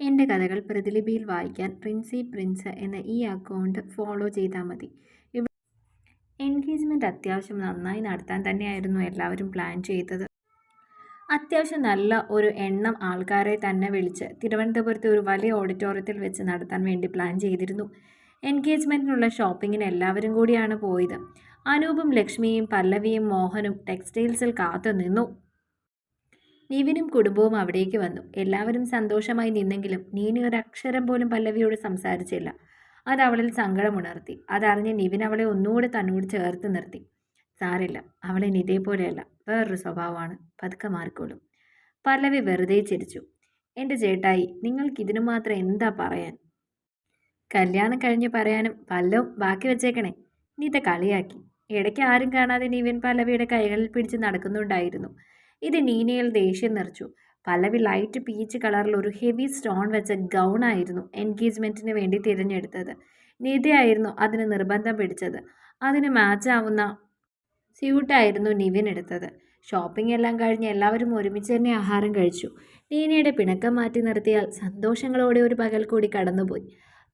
എന്റെ കഥകൾ പ്രതിലിപിയിൽ വായിക്കാൻ പ്രിൻസി പ്രിൻസ് എന്ന ഈ അക്കൗണ്ട് ഫോളോ ചെയ്താൽ മതി. എൻഗേജ്മെന്റ് അത്യാവശ്യം നന്നായി നടത്താൻ തന്നെയായിരുന്നു എല്ലാവരും പ്ലാൻ ചെയ്തത്. അത്യാവശ്യം നല്ല ഒരു എണ്ണം ആൾക്കാരെ തന്നെ വിളിച്ച് തിരുവനന്തപുരത്ത് ഒരു വലിയ ഓഡിറ്റോറിയത്തിൽ വെച്ച് നടത്താൻ വേണ്ടി പ്ലാൻ ചെയ്തിരുന്നു. എൻഗേജ്മെന്റിനുള്ള ഷോപ്പിങ്ങിന് എല്ലാവരും കൂടിയാണ് പോയത്. അനൂപും ലക്ഷ്മിയും പല്ലവിയും മോഹനും ടെക്സ്റ്റൈൽസിൽ കാത്തു നിന്നു നിവിനും കുടുംബവും അവിടേക്ക് വന്നു. എല്ലാവരും സന്തോഷമായി നിന്നെങ്കിലും നീനി ഒരു അക്ഷരം പോലും പല്ലവിയോട് സംസാരിച്ചില്ല. അത് അവളിൽ സങ്കടമുണർത്തി. അതറിഞ്ഞ് നിവിൻ അവളെ ഒന്നുകൂടി തന്നോട് ചേർത്ത് നിർത്തി. സാരില്ല അവളെ ഇതേപോലെയല്ല. വേറൊരു സ്വഭാവമാണ്. പതുക്കെ മാറിക്കോളും. പല്ലവി വെറുതെ ചിരിച്ചു. എന്റെ ചേട്ടായി നിങ്ങൾക്ക് ഇതിനു മാത്രം എന്താ പറയാൻ? കല്യാണം കഴിഞ്ഞ് പറയാനും പല്ലവും ബാക്കി വെച്ചേക്കണേ. നീത കളിയാക്കി. ഇടയ്ക്ക് ആരും കാണാതെ നിവിൻ പല്ലവിയുടെ കൈകളിൽ പിടിച്ച് നടക്കുന്നുണ്ടായിരുന്നു. ഇത് നീനയിൽ ദേഷ്യം നിറച്ചു. പല്ലവി ലൈറ്റ് പീച്ച് കളറിൽ ഒരു ഹെവി സ്റ്റോൺ വെച്ച ഗൗൺ ആയിരുന്നു എൻഗേജ്മെന്റിന് വേണ്ടി തിരഞ്ഞെടുത്തത്. നിധിയായിരുന്നു അതിന് നിർബന്ധം പിടിച്ചത്. അതിന് മാച്ച് ആവുന്ന സ്യൂട്ടായിരുന്നു നിവിൻ എടുത്തത്. ഷോപ്പിംഗ് എല്ലാം കഴിഞ്ഞ് എല്ലാവരും ഒരുമിച്ച് തന്നെ ആഹാരം കഴിച്ചു. നീനയുടെ പിണക്കം മാറ്റി നിർത്തിയാൽ സന്തോഷങ്ങളോടെ ഒരു പകൽ കൂടി കടന്നുപോയി.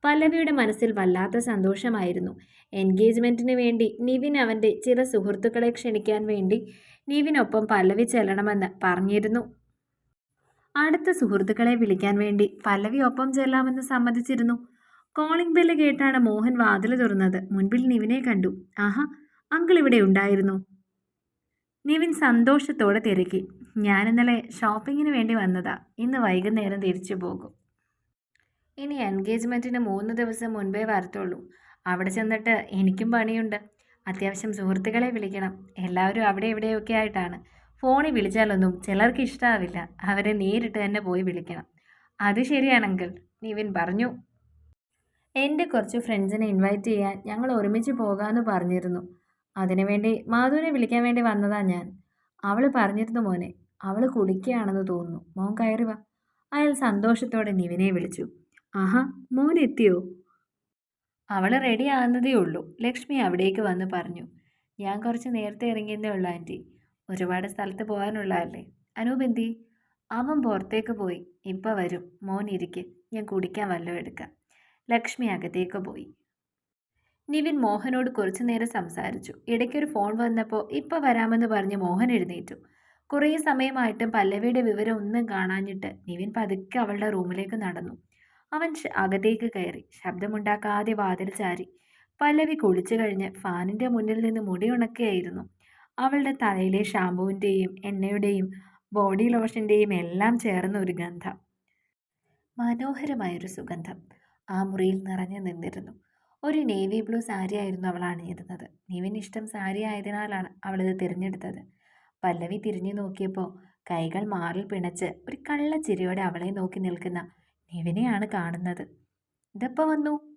പല്ലവിയുടെ മനസ്സിൽ വല്ലാത്ത സന്തോഷമായിരുന്നു. എൻഗേജ്മെന്റിന് വേണ്ടി നിവിൻ അവന്റെ ചില സുഹൃത്തുക്കളെ ക്ഷണിക്കാൻ വേണ്ടി നിവിനൊപ്പം പല്ലവി ചെല്ലണമെന്ന് പറഞ്ഞിരുന്നു. അടുത്ത സുഹൃത്തുക്കളെ വിളിക്കാൻ വേണ്ടി പല്ലവി ഒപ്പം ചെല്ലാമെന്ന് സമ്മതിച്ചിരുന്നു. കോളിംഗ് ബെല്ല് കേട്ടാണ് മോഹൻ വാതിൽ തുറന്നത്. മുൻപിൽ നിവിനെ കണ്ടു. ആഹാ അങ്കിൾ ഇവിടെ ഉണ്ടായിരുന്നു. നിവിൻ സന്തോഷത്തോടെ തിരക്കി. ഞാൻ ഇന്നലെ ഷോപ്പിങ്ങിന് വേണ്ടി വന്നതാ. ഇന്ന് വൈകുന്നേരം തിരിച്ചു പോകും. ഇനി എൻഗേജ്മെന്റിന് മൂന്ന് ദിവസം മുൻപേ വരത്തുള്ളൂ. അവിടെ ചെന്നിട്ട് എനിക്കും പണിയുണ്ട്. അത്യാവശ്യം സുഹൃത്തുക്കളെ വിളിക്കണം. എല്ലാവരും അവിടെ എവിടെയൊക്കെ ആയിട്ടാണ്. ഫോണിൽ വിളിച്ചാലൊന്നും ചിലർക്ക് ഇഷ്ടാവില്ല. അവരെ നേരിട്ട് തന്നെ പോയി വിളിക്കണം. അത് ശരിയാണെങ്കിൽ നിവിൻ പറഞ്ഞു. എന്റെ കുറച്ച് ഫ്രണ്ട്സിനെ ഇൻവൈറ്റ് ചെയ്യാൻ ഞങ്ങൾ ഒരുമിച്ച് പോകാമെന്ന് പറഞ്ഞിരുന്നു. അതിനുവേണ്ടി മാധുവിനെ വിളിക്കാൻ വേണ്ടി വന്നതാ ഞാൻ. അവൾ പറഞ്ഞിരുന്നു മോനെ. അവൾ കുടിക്കുകയാണെന്ന് തോന്നുന്നു. മോൻ കയറി വാ. അയാൾ സന്തോഷത്തോടെ നിവിനെ വിളിച്ചു. ആഹാ മോൻ എത്തിയോ അവൾ റെഡി ആകുന്നതേ ഉള്ളൂ. ലക്ഷ്മി അവിടേക്ക് വന്ന് പറഞ്ഞു. ഞാൻ കുറച്ച് നേരത്തെ ഇറങ്ങിയതേ ഉള്ളൂ ആന്റി. ഒരുപാട് സ്ഥലത്ത് പോകാനുള്ളതല്ലേ. അനൂപ് എന്തി? അവൻ പുറത്തേക്ക് പോയി. ഇപ്പം വരും. മോൻ ഇരിക്ക്. ഞാൻ കുടിക്കാൻ വല്ലതും എടുക്കാം. ലക്ഷ്മി അകത്തേക്ക് പോയി. നിവിൻ മോഹനോട് കുറച്ചു നേരം സംസാരിച്ചു. ഇടയ്ക്കൊരു ഫോൺ വന്നപ്പോൾ ഇപ്പോൾ വരാമെന്ന് പറഞ്ഞ് മോഹൻ എഴുന്നേറ്റു. കുറേ സമയമായിട്ടും പല്ലവിയുടെ വിവരം ഒന്നും കാണാഞ്ഞിട്ട് നിവിൻ പതുക്കെ അവളുടെ റൂമിലേക്ക് നടന്നു. അവൻ അകത്തേക്ക് കയറി. ശബ്ദമുണ്ടാക്കാതെ വാതിൽ ചാരി. പല്ലവി കുളിച്ചു കഴിഞ്ഞ് ഫാനിന്റെ മുന്നിൽ നിന്ന് മുടി ഉണക്കുകയായിരുന്നു. അവളുടെ തലയിലെ ഷാമ്പുവിന്റെയും എണ്ണയുടെയും ബോഡി ലോഷന്റെയും എല്ലാം ചേർന്ന ഒരു ഗന്ധം. മനോഹരമായൊരു സുഗന്ധം. ആ മുറിയിൽ നിറഞ്ഞു നിന്നിരുന്നു. ഒരു നേവി ബ്ലൂ സാരി ആയിരുന്നു അവൾ അണിഞ്ഞിരുന്നത്. നിവിൻ ഇഷ്ടം സാരി ആയതിനാലാണ് അവളിത് തിരഞ്ഞെടുത്തത്. പല്ലവി തിരിഞ്ഞു നോക്കിയപ്പോൾ കൈകൾ മാറിൽ പിണച്ച് ഒരു കള്ളച്ചിരിയോടെ അവളെ നോക്കി നിൽക്കുന്ന നിവിനെയാണ് കാണുന്നത്. ഇതെപ്പോൾ വന്നു?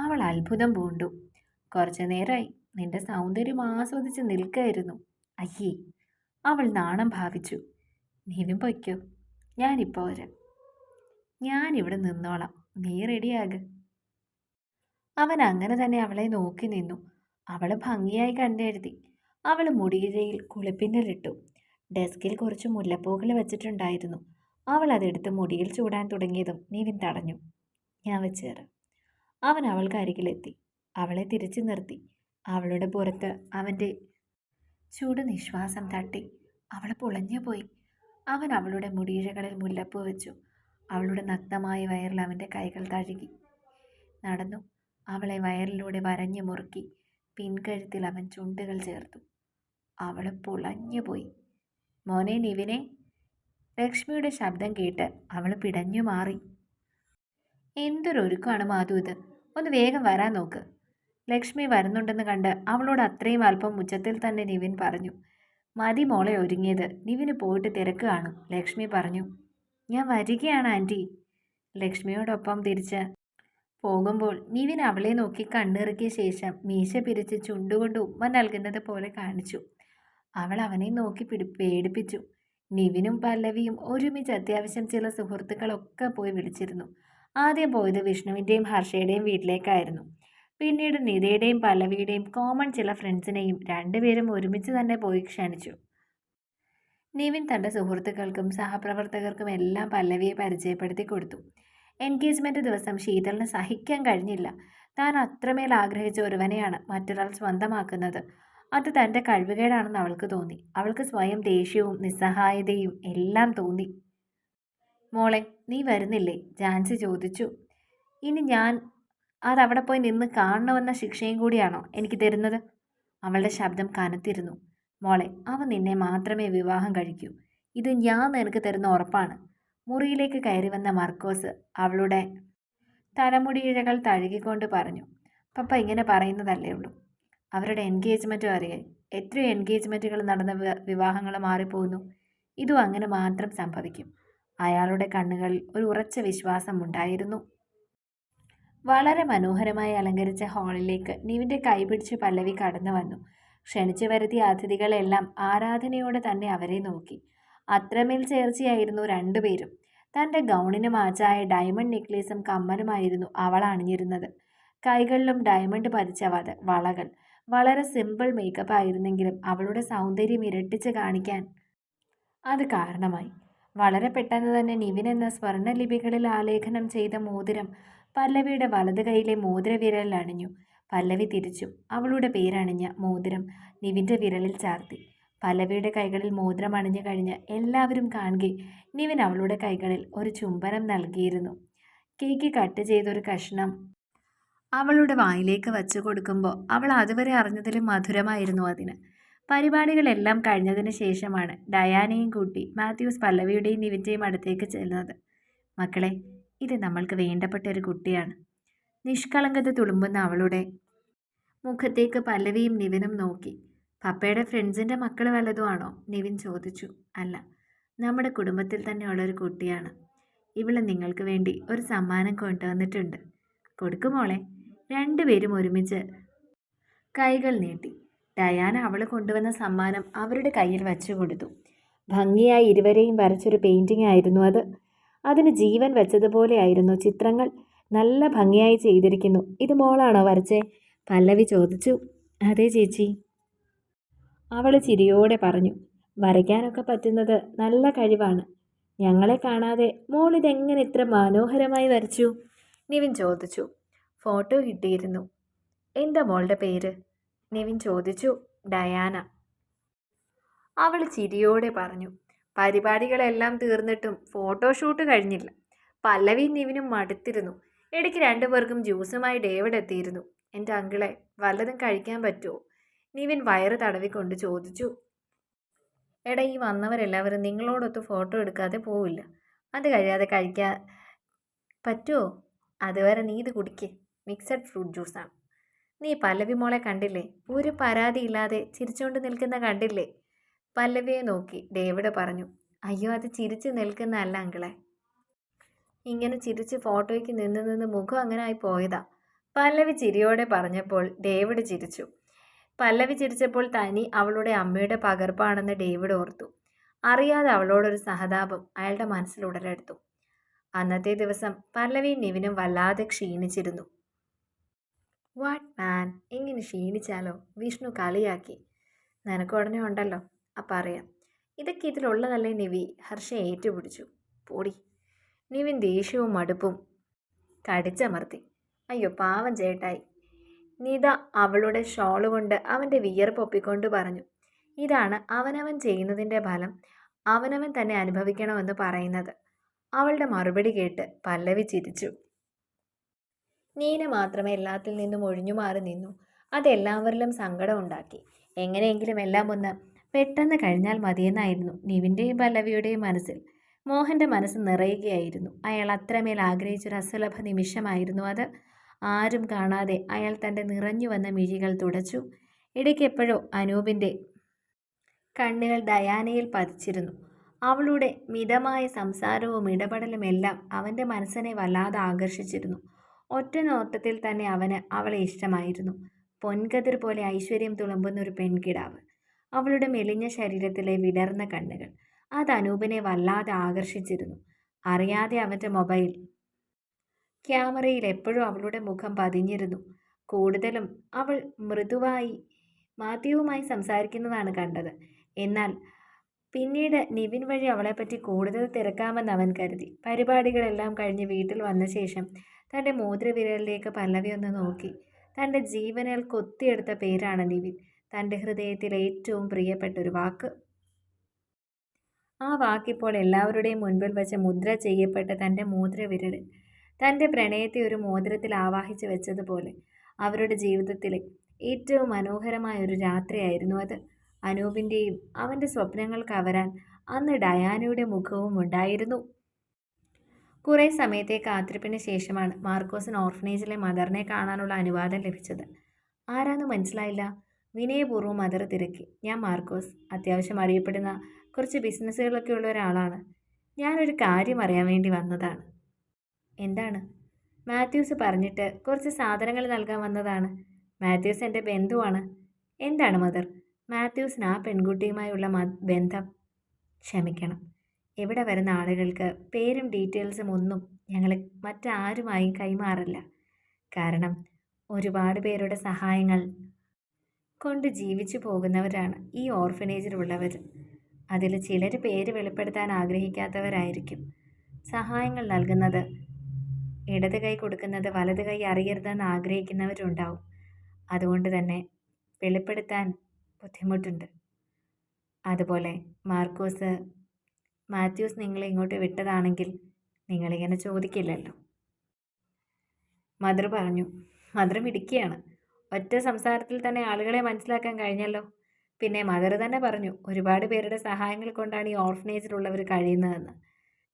അവൾ അത്ഭുതം പൂണ്ടു. കുറച്ചു നേരമായി നിന്റെ സൗന്ദര്യം ആസ്വദിച്ച് നിൽക്കായിരുന്നു. അയ്യേ അവൾ നാണം ഭാവിച്ചു. നിവിൻ പൊയ്ക്കോ. ഞാനിപ്പോൾ വരാം. ഞാനിവിടെ നിന്നോളാം. നീ റെഡിയാക്. അവൻ അങ്ങനെ തന്നെ അവളെ നോക്കി നിന്നു. അവൾ ഭംഗിയായി കണ്ടെഴുതി അവൾ മുടിയിഴയിൽ കുളിപ്പിന്നലിട്ടു. ഡെസ്കിൽ കുറച്ച് മുല്ലപ്പൂക്കൾ വെച്ചിട്ടുണ്ടായിരുന്നു. അവൾ അതെടുത്ത് മുടിയിൽ ചൂടാൻ തുടങ്ങിയതും നിവിൻ തടഞ്ഞു. ഞാൻ വെച്ചേറ് അവൻ അവൾക്ക് അരികിലെത്തി. അവളെ തിരിച്ചു നിർത്തി. അവളുടെ പുറത്ത് അവന്റെ ചൂട് നിശ്വാസം തട്ടി. അവൾ പൊളഞ്ഞു പോയി. അവൻ അവളുടെ മുടിയിഴകളിൽ മുല്ലപ്പൂ വെച്ചു. അവളുടെ നഗ്നമായ വയറിൽ അവന്റെ കൈകൾ തഴുകി. നടന്നു. അവളെ വയറിലൂടെ വരഞ്ഞു മുറുക്കി. പിൻകഴുത്തിൽ അവൻ ചുണ്ടുകൾ ചേർത്തു. അവൾ പൊളഞ്ഞു പോയി. മോനെ നിവിനെ ലക്ഷ്മിയുടെ ശബ്ദം കേട്ട് അവൾ പിടഞ്ഞു മാറി. എന്തൊരൊരുക്കമാണ് മാധു ഇത്? ഒന്ന് വേഗം വരാൻ നോക്ക്. ലക്ഷ്മി വരുന്നുണ്ടെന്ന് കണ്ട് അവളോട് അത്രയും അല്പം ഉച്ചത്തിൽ തന്നെ നിവിൻ പറഞ്ഞു. മതി മോളെ ഒരുങ്ങിയത്. നിവിന് പോയിട്ട് തിരക്ക് കാണും. ലക്ഷ്മി പറഞ്ഞു. ഞാൻ വരികയാണ് ആന്റി. ലക്ഷ്മിയോടൊപ്പം തിരിച്ച് പോകുമ്പോൾ നിവിൻ അവളെ നോക്കി കണ്ണിറുക്കിയ ശേഷം മീശ പിരിച്ച് ചുണ്ടുകൊണ്ട് ഉമ്മ നൽകുന്നത് പോലെ കാണിച്ചു. അവൾ അവനെ നോക്കി പിടി പേടിപ്പിച്ചു. നിവിനും പല്ലവിയും ഒരുമിച്ച് അത്യാവശ്യം ചില സുഹൃത്തുക്കളൊക്കെ പോയി വിളിച്ചിരുന്നു. ആദ്യം പോയത് വിഷ്ണുവിന്റെയും ഹർഷയുടെയും വീട്ടിലേക്കായിരുന്നു. പിന്നീട് നിതയുടെയും പല്ലവിയുടെയും കോമൺ ചില ഫ്രണ്ട്സിനെയും രണ്ടുപേരും ഒരുമിച്ച് തന്നെ പോയി ക്ഷണിച്ചു. നിവിൻ തന്റെ സുഹൃത്തുക്കൾക്കും സഹപ്രവർത്തകർക്കും എല്ലാം പല്ലവിയെ പരിചയപ്പെടുത്തി കൊടുത്തു. എൻഗേജ്മെന്റ് ദിവസം ശീതളിന് സഹിക്കാൻ കഴിഞ്ഞില്ല. താൻ അത്രമേൽ ആഗ്രഹിച്ച ഒരുവനെയാണ് മറ്റൊരാൾ സ്വന്തമാക്കുന്നത്. അത് തന്റെ കഴിവുകേടാണെന്ന് അവൾക്ക് തോന്നി. അവൾക്ക് സ്വയം ദേഷ്യവും നിസ്സഹായതയും എല്ലാം തോന്നി. മോളെ നീ വരുന്നില്ലേ? ജാൻസി ചോദിച്ചു. ഇനി ഞാൻ അതവിടെ പോയി നിന്ന് കാണണമെന്ന ശിക്ഷയും കൂടിയാണോ എനിക്ക് തരുന്നത്? അവളുടെ ശബ്ദം കനത്തിരുന്നു. മോളെ അവൻ നിന്നെ മാത്രമേ വിവാഹം കഴിക്കൂ. ഇത് ഞാൻ നിനക്ക് തരുന്ന ഉറപ്പാണ്. മുറിയിലേക്ക് കയറി വന്ന മർക്കോസ് അവളുടെ തലമുടിയിഴകൾ തഴുകിക്കൊണ്ട് പറഞ്ഞു. പപ്പ ഇങ്ങനെ പറയുന്നതല്ലേ ഉള്ളൂ. അവരുടെ എൻഗേജ്മെന്റും അറിയാൻ എത്രയോ എൻഗേജ്മെന്റുകൾ നടന്ന വിവാഹങ്ങൾ മാറിപ്പോകുന്നു. ഇതും അങ്ങനെ മാത്രം സംഭവിക്കും. അയാളുടെ കണ്ണുകളിൽ ഒരു ഉറച്ച വിശ്വാസം ഉണ്ടായിരുന്നു. വളരെ മനോഹരമായി അലങ്കരിച്ച ഹാളിലേക്ക് നിവിന്റെ കൈപിടിച്ച് പല്ലവി കടന്നു വന്നു. ക്ഷണിച്ചു വരുത്തിയ അതിഥികളെല്ലാം ആരാധനയോടെ തന്നെ അവരെ നോക്കി. അത്രമേൽ ചേർച്ചയായിരുന്നു രണ്ടുപേരും തന്റെ ഗൗണിന് മാച്ചായ ഡയമണ്ട് നെക്ലേസും കമ്മലുമായിരുന്നു അവൾ അണിഞ്ഞിരുന്നത്. കൈകളിലും ഡയമണ്ട് പതിച്ചവത് വളകൾ. വളരെ സിമ്പിൾ മേക്കപ്പ് ആയിരുന്നെങ്കിലും അവളുടെ സൗന്ദര്യം ഇരട്ടിച്ച് കാണിക്കാൻ. അത് കാരണമായി. വളരെ പെട്ടെന്ന് തന്നെ നിവിൻ എന്ന സ്വർണലിപികളിൽ ആലേഖനം ചെയ്ത മോതിരം പല്ലവിയുടെ വലത് കൈയിലെ മോതിരവിരലിൽ അണിഞ്ഞു. പല്ലവി തിരിച്ചു. അവളുടെ പേരണിഞ്ഞ മോതിരം നിവിന്റെ വിരലിൽ ചാർത്തി. പല്ലവിയുടെ കൈകളിൽ മോതിരം അണിഞ്ഞു കഴിഞ്ഞ് എല്ലാവരും കാണുകെ നിവിൻ അവളുടെ കൈകളിൽ ഒരു ചുംബനം നൽകിയിരുന്നു. കേക്ക് കട്ട് ചെയ്തൊരു കഷ്ണം അവളുടെ വായിലേക്ക് വച്ചു കൊടുക്കുമ്പോൾ അവൾ അതുവരെ അറിഞ്ഞതിലും മധുരമായിരുന്നു അതിന്. പരിപാടികളെല്ലാം കഴിഞ്ഞതിന് ശേഷമാണ് ഡയാനയും കൂട്ടി മാത്യൂസ് പല്ലവിയുടെയും നിവിന്റെയും അടുത്തേക്ക് ചെല്ലുന്നത്. മക്കളെ ഇത് നമ്മൾക്ക് വേണ്ടപ്പെട്ട ഒരു കുട്ടിയാണ്. നിഷ്കളങ്കത തുളുമ്പുന്ന അവളുടെ മുഖത്തേക്ക് പല്ലവിയും നിവിനും നോക്കി. പപ്പയുടെ ഫ്രണ്ട്സിന്റെ മക്കൾ വല്ലതുമാണോ നിവിൻ ചോദിച്ചു. അല്ല നമ്മുടെ കുടുംബത്തിൽ തന്നെയുള്ള ഒരു കുട്ടിയാണ്. ഇവൾ നിങ്ങൾക്ക് വേണ്ടി ഒരു സമ്മാനം കൊണ്ടുവന്നിട്ടുണ്ട്. കൊടുക്കുമോളെ? രണ്ടുപേരും ഒരുമിച്ച് കൈകൾ നീട്ടി. ഡയാന അവൾ കൊണ്ടുവന്ന സമ്മാനം അവരുടെ കയ്യിൽ വച്ചു കൊടുത്തു. ഭംഗിയായി ഇരുവരെയും വരച്ചൊരു പെയിന്റിംഗ് ആയിരുന്നു അത്. അതിന് ജീവൻ വെച്ചതുപോലെയായിരുന്നു ചിത്രങ്ങൾ നല്ല ഭംഗിയായി ചെയ്തിരിക്കുന്നു. ഇത് മോളാണോ വരച്ചേ? പല്ലവി ചോദിച്ചു. അതെ ചേച്ചി. അവൾ ചിരിയോടെ പറഞ്ഞു. വരയ്ക്കാനൊക്കെ പറ്റുന്നത് നല്ല കഴിവാണ്. ഞങ്ങളെ കാണാതെ മോൾ ഇതെങ്ങനെ ഇത്ര മനോഹരമായി വരച്ചു? നിവിൻ ചോദിച്ചു. ഫോട്ടോ കിട്ടിയിരുന്നു. എന്താ മോളുടെ പേര്? നിവിൻ ചോദിച്ചു. ഡയാന. അവൾ ചിരിയോടെ പറഞ്ഞു. പരിപാടികളെല്ലാം തീർന്നിട്ടും ഫോട്ടോഷൂട്ട് കഴിഞ്ഞില്ല. പല്ലവി നിവിനും മടുത്തിരുന്നു. ഇടയ്ക്ക് രണ്ടുപേർക്കും ജ്യൂസുമായി ഡേവിഡ് എത്തിയിരുന്നു. എന്റെ അങ്കിളെ വല്ലതും കഴിക്കാൻ പറ്റുമോ നിവിൻ വയറ് തടവിക്കൊണ്ട് ചോദിച്ചു. എടാ ഈ വന്നവരെല്ലാവരും നിങ്ങളോടൊത്ത് ഫോട്ടോ എടുക്കാതെ പോവില്ല. അത് കഴിയാതെ കഴിക്കാൻ പറ്റുമോ അതുവരെ നീ ഇത് കുടിക്കേ. മിക്സഡ് ഫ്രൂട്ട് ജ്യൂസാണ് നീ പല്ലവി മോളെ കണ്ടില്ലേ? ഒരു പരാതിയില്ലാതെ ചിരിച്ചുകൊണ്ട് നിൽക്കുന്ന കണ്ടില്ലേ? പല്ലവിയെ നോക്കി ഡേവിഡ് പറഞ്ഞു അയ്യോ അത് ചിരിച്ച് നിൽക്കുന്നതല്ല അങ്കിളെ. ഇങ്ങനെ ചിരിച്ച് ഫോട്ടോയ്ക്ക് നിന്ന് നിന്ന് മുഖം അങ്ങനെ ആയി പോയതാ. പല്ലവി ചിരിയോടെ പറഞ്ഞപ്പോൾ ഡേവിഡ് ചിരിച്ചു. പല്ലവി ചിരിച്ചപ്പോൾ തനി അവളുടെ അമ്മയുടെ പകർപ്പാണെന്ന് ഡേവിഡ് ഓർത്തു. അറിയാതെ അവളോടൊരു സഹതാപം അയാളുടെ മനസ്സിൽ ഉടലെടുത്തു. അന്നത്തെ ദിവസം പല്ലവിയും നിവിനും വല്ലാതെ ക്ഷീണിച്ചിരുന്നു. വാട്ട് മാൻ ഇങ്ങനെ ക്ഷീണിച്ചാലോ? വിഷ്ണു കളിയാക്കി. നിനക്ക് ഉടനെ ഉണ്ടല്ലോ. അപ്പം അറിയാം ഇതൊക്കെ ഇതിലുള്ളതല്ലേ നിവി? ഹർഷ ഏറ്റുപിടിച്ചു. പൊടി. നിവിൻ ദേഷ്യവും മടുപ്പും കടിച്ചമർത്തി. അയ്യോ പാവം ചേട്ടായി. നിത അവളുടെ ഷോൾ കൊണ്ട് അവന്റെ വിയർപ്പൊപ്പിക്കൊണ്ട് പറഞ്ഞു. ഇതാണ് അവനവൻ ചെയ്യുന്നതിന്റെ ഫലം. അവനവൻ തന്നെ അനുഭവിക്കണമെന്ന് പറയുന്നത്. അവളുടെ മറുപടി കേട്ട് പല്ലവി ചിരിച്ചു. നീന മാത്രമേ എല്ലാത്തിൽ നിന്നും ഒഴിഞ്ഞു മാറി നിന്നു. അതെല്ലാവരിലും സങ്കടം ഉണ്ടാക്കി. എങ്ങനെയെങ്കിലും എല്ലാം ഒന്ന് പെട്ടെന്ന് കഴിഞ്ഞാൽ മതിയെന്നായിരുന്നു നിവിന്റെയും പല്ലവിയുടെയും മനസ്സിൽ. മോഹന്റെ മനസ്സ് നിറയുകയായിരുന്നു. അയാൾ അത്രമേൽ ആഗ്രഹിച്ചൊരു അസുലഭ നിമിഷമായിരുന്നു അത്. ആരും കാണാതെ അയാൾ തന്റെ നിറഞ്ഞു വന്ന മിഴികൾ തുടച്ചു. ഇടയ്ക്കെപ്പോഴോ അനൂപിന്റെ കണ്ണുകൾ ഡയാനയിൽ പതിച്ചിരുന്നു. അവളുടെ മിതമായ സംസാരവും ഇടപെടലും എല്ലാം അവന്റെ മനസ്സിനെ വല്ലാതെ ആകർഷിച്ചിരുന്നു. ഒറ്റ നോട്ടത്തിൽ തന്നെ അവന് അവളെ ഇഷ്ടമായിരുന്നു. പൊൻകതിർ പോലെ ഐശ്വര്യം തുളുമ്പുന്ന ഒരു പെൺകിടാവ്. അവളുടെ മെലിഞ്ഞ ശരീരത്തിലെ വിടർന്ന കണ്ണുകൾ. അത് അനൂപിനെ വല്ലാതെ ആകർഷിച്ചിരുന്നു. അറിയാതെ അവന്റെ മൊബൈൽ ക്യാമറയിൽ എപ്പോഴും അവളുടെ മുഖം പതിഞ്ഞിരുന്നു. കൂടുതലും അവൾ മൃദുവായി മാത്യുവുമായി സംസാരിക്കുന്നതാണ് കണ്ടത്. എന്നാൽ പിന്നീട് നിവിൻ വഴി അവളെപ്പറ്റി കൂടുതൽ തിരക്കാമെന്ന് അവൻ കരുതി. പരിപാടികളെല്ലാം കഴിഞ്ഞ് വീട്ടിൽ വന്ന ശേഷം തന്റെ മോതിരവിരലിലേക്ക് പല്ലവി ഒന്ന് നോക്കി. തന്റെ ജീവനാൽ കൊത്തിയെടുത്ത പേരാണ് നിവിൻ. തന്റെ ഹൃദയത്തിൽ ഏറ്റവും പ്രിയപ്പെട്ട ഒരു വാക്ക്. ആ വാക്കിപ്പോൾ എല്ലാവരുടെയും മുൻപിൽ വെച്ച് മുദ്ര ചെയ്യപ്പെട്ട തന്റെ മോതിരവിരൽ. തന്റെ പ്രണയത്തെ ഒരു മോതിരത്തിൽ ആവാഹിച്ച് വെച്ചതുപോലെ അവരുടെ ജീവിതത്തിലെ ഏറ്റവും മനോഹരമായ ഒരു രാത്രിയായിരുന്നു അത്. അനൂപിന്റെയും അവന്റെ സ്വപ്നങ്ങൾ കവരാൻ അന്ന് ഡയാനയുടെ മുഖവും ഉണ്ടായിരുന്നു. കുറേ സമയത്തെ കാത്തിരിപ്പിന് ശേഷമാണ് മാർക്കോസിന് ഓർഫനേജിലെ മദറിനെ കാണാനുള്ള അനുവാദം ലഭിച്ചത്. ആരാന്ന് മനസ്സിലായില്ല. വിനയപൂർവം മദർ തിരക്കി. ഞാൻ മാർക്കോസ്. അത്യാവശ്യം അറിയപ്പെടുന്ന കുറച്ച് ബിസിനസ്സുകളൊക്കെ ഉള്ള ഒരാളാണ്. ഞാനൊരു കാര്യം അറിയാൻ വേണ്ടി വന്നതാണ്. എന്താണ്? മാത്യൂസ് പറഞ്ഞിട്ട് കുറച്ച് സാധനങ്ങൾ നൽകാൻ വന്നതാണ്. മാത്യൂസ് എന്റെ ബന്ധുവാണ്. എന്താണ് മദർ? മാത്യൂസിന് ആ പെൺകുട്ടിയുമായുള്ള ബന്ധം? ക്ഷമിക്കണം. ഇവിടെ വരുന്ന ആളുകൾക്ക് പേരും ഡീറ്റെയിൽസും ഒന്നും ഞങ്ങൾ മറ്റാരുമായും കൈമാറില്ല. കാരണം ഒരുപാട് പേരുടെ സഹായങ്ങൾ കൊണ്ട് ജീവിച്ചു പോകുന്നവരാണ് ഈ ഓർഫനേജിലുള്ളവർ. അതിൽ ചിലർ പേര് വെളിപ്പെടുത്താൻ ആഗ്രഹിക്കാത്തവരായിരിക്കും. സഹായങ്ങൾ നൽകുന്നത് ഇടത് കൈ കൊടുക്കുന്നത് വലത് കൈ അറിയരുതെന്ന് ആഗ്രഹിക്കുന്നവരുണ്ടാവും. അതുകൊണ്ട് തന്നെ വെളിപ്പെടുത്താൻ ബുദ്ധിമുട്ടുണ്ട്. അതുപോലെ മാർക്കോസ് മാത്യൂസ് നിങ്ങളെ ഇങ്ങോട്ട് വിട്ടതാണെങ്കിൽ നിങ്ങളിങ്ങനെ ചോദിക്കില്ലല്ലോ. മദർ പറഞ്ഞു മദർ മിടുക്കിയാണ് ഒറ്റ സംസാരത്തിൽ തന്നെ ആളുകളെ മനസ്സിലാക്കാൻ കഴിഞ്ഞല്ലോ. പിന്നെ മദർ തന്നെ പറഞ്ഞു ഒരുപാട് പേരുടെ സഹായങ്ങൾ കൊണ്ടാണ് ഈ ഓർഫനേജിലുള്ളവർ കഴിയുന്നതെന്ന്.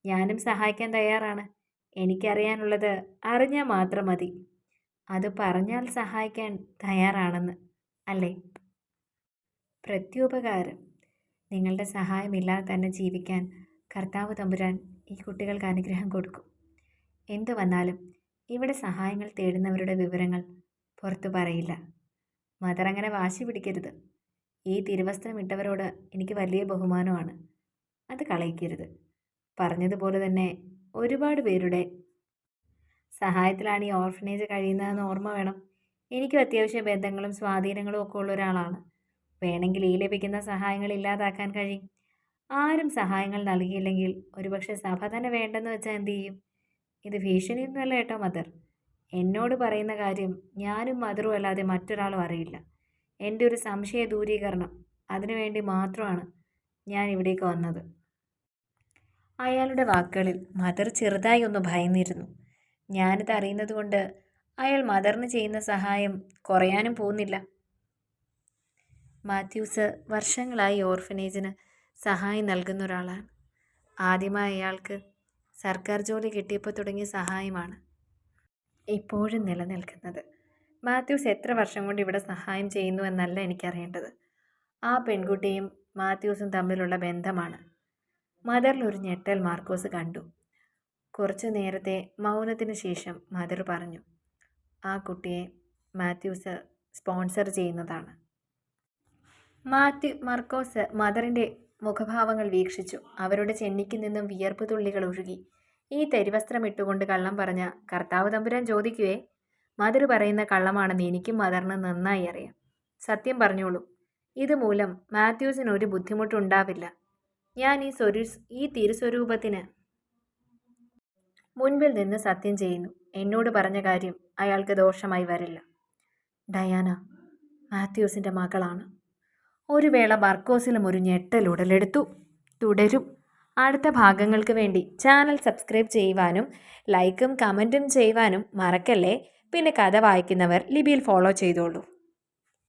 ഞാനും സഹായിക്കാൻ തയ്യാറാണ്. എനിക്കറിയാനുള്ളത് അറിഞ്ഞാൽ മാത്രം മതി. അത് പറഞ്ഞാൽ സഹായിക്കാൻ തയ്യാറാണെന്ന് അല്ലേ? പ്രത്യുപകാരം. നിങ്ങളുടെ സഹായമില്ലാതെ തന്നെ ജീവിക്കാൻ കർത്താവ് തമ്പുരാൻ ഈ കുട്ടികൾക്ക് അനുഗ്രഹം കൊടുക്കും. എന്തു വന്നാലും ഇവിടെ സഹായങ്ങൾ തേടുന്നവരുടെ വിവരങ്ങൾ പുറത്തു പറയില്ല. മദർ അങ്ങനെ വാശി പിടിക്കരുത്. ഈ തിരുവസ്ത്രം ഇട്ടവരോട് എനിക്ക് വലിയ ബഹുമാനമാണ്. അത് കളയിക്കരുത്. പറഞ്ഞതുപോലെ തന്നെ ഒരുപാട് പേരുടെ സഹായത്തിലാണ് ഈ ഓർഫനേജ് കഴിയുന്നതെന്ന് ഓർമ്മ വേണം. എനിക്കും അത്യാവശ്യ ബന്ധങ്ങളും സ്വാധീനങ്ങളും ഒക്കെ ഉള്ള ഒരാളാണ്. വേണമെങ്കിൽ ഈ ലഭിക്കുന്ന സഹായങ്ങൾ ഇല്ലാതാക്കാൻ കഴിയും. ആരും സഹായങ്ങൾ നൽകിയില്ലെങ്കിൽ ഒരുപക്ഷെ സഭ തന്നെ വേണ്ടെന്ന് വെച്ചാൽ എന്തു ചെയ്യും? ഇത് ഭീഷണിയൊന്നുമല്ല കേട്ടോ മദർ. എന്നോട് പറയുന്ന കാര്യം ഞാനും മദറും അല്ലാതെ മറ്റൊരാളും അറിയില്ല. എന്റെ ഒരു സംശയ ദൂരീകരണം അതിനുവേണ്ടി മാത്രമാണ് ഞാൻ ഇവിടേക്ക് വന്നത്. അയാളുടെ വാക്കുകളിൽ മദർ ചെറുതായി ഒന്ന് ഭയന്നിരുന്നു. ഞാനിത് അറിയുന്നത് കൊണ്ട് അയാൾ മദറിന് ചെയ്യുന്ന സഹായം കുറയാനും പോകുന്നില്ല. മാത്യൂസ് വർഷങ്ങളായി ഓർഫനേജിന് സഹായം നൽകുന്ന ഒരാളാണ്. ആദ്യമായി അയാൾക്ക് സർക്കാർ ജോലി കിട്ടിയപ്പോൾ തുടങ്ങിയ സഹായമാണ് ഇപ്പോഴും നിലനിൽക്കുന്നത്. മാത്യൂസ് എത്ര വർഷം കൊണ്ട് ഇവിടെ സഹായം ചെയ്യുന്നു എന്നല്ല എനിക്കറിയേണ്ടത്. ആ പെൺകുട്ടിയും മാത്യൂസും തമ്മിലുള്ള ബന്ധമാണ്. മദറിൽ ഒരു ഞെട്ടൽ മാർക്കോസ് കണ്ടു. കുറച്ചു നേരത്തെ മൗനത്തിന് ശേഷം മദർ പറഞ്ഞു ആ കുട്ടിയെ മാത്യൂസ് സ്പോൺസർ ചെയ്യുന്നതാണ്. മാത്യു മർക്കോസ് മദറിന്റെ മുഖഭാവങ്ങൾ വീക്ഷിച്ചു. അവരുടെ ചെന്നിക്ക് നിന്നും വിയർപ്പ് തുള്ളികൾ ഒഴുകി. ഈ തെരുവസ്ത്രം ഇട്ടുകൊണ്ട് കള്ളം പറഞ്ഞ കർത്താവ് തമ്പുരാൻ ചോദിക്കുവേ മദർ പറയുന്ന കള്ളമാണെന്ന് എനിക്കും മദറിന് നന്നായി അറിയാം. സത്യം പറഞ്ഞോളൂ ഇതുമൂലം മാത്യൂസിന് ഒരു ബുദ്ധിമുട്ടുണ്ടാവില്ല. ഞാൻ ഈ സ്വരു ഈ തിരുസ്വരൂപത്തിന് മുൻപിൽ നിന്ന് സത്യം ചെയ്യുന്നു. എന്നോട് പറഞ്ഞ കാര്യം അയാൾക്ക് ദോഷമായി വരില്ല. ഡയാന മാത്യൂസിന്റെ മകളാണ്. ഒരു വേള ബർക്കോസിലും ഒരു ഞെട്ടൽ ഉടലെടുത്തു. തുടരും. അടുത്ത ഭാഗങ്ങൾക്ക് വേണ്ടി ചാനൽ സബ്സ്ക്രൈബ് ചെയ്യുവാനും ലൈക്കും കമന്റും ചെയ്യുവാനും മറക്കല്ലേ? പിന്നെ കഥ വായിക്കുന്നവർ ലിപിയിൽ ഫോളോ ചെയ്തോളൂ.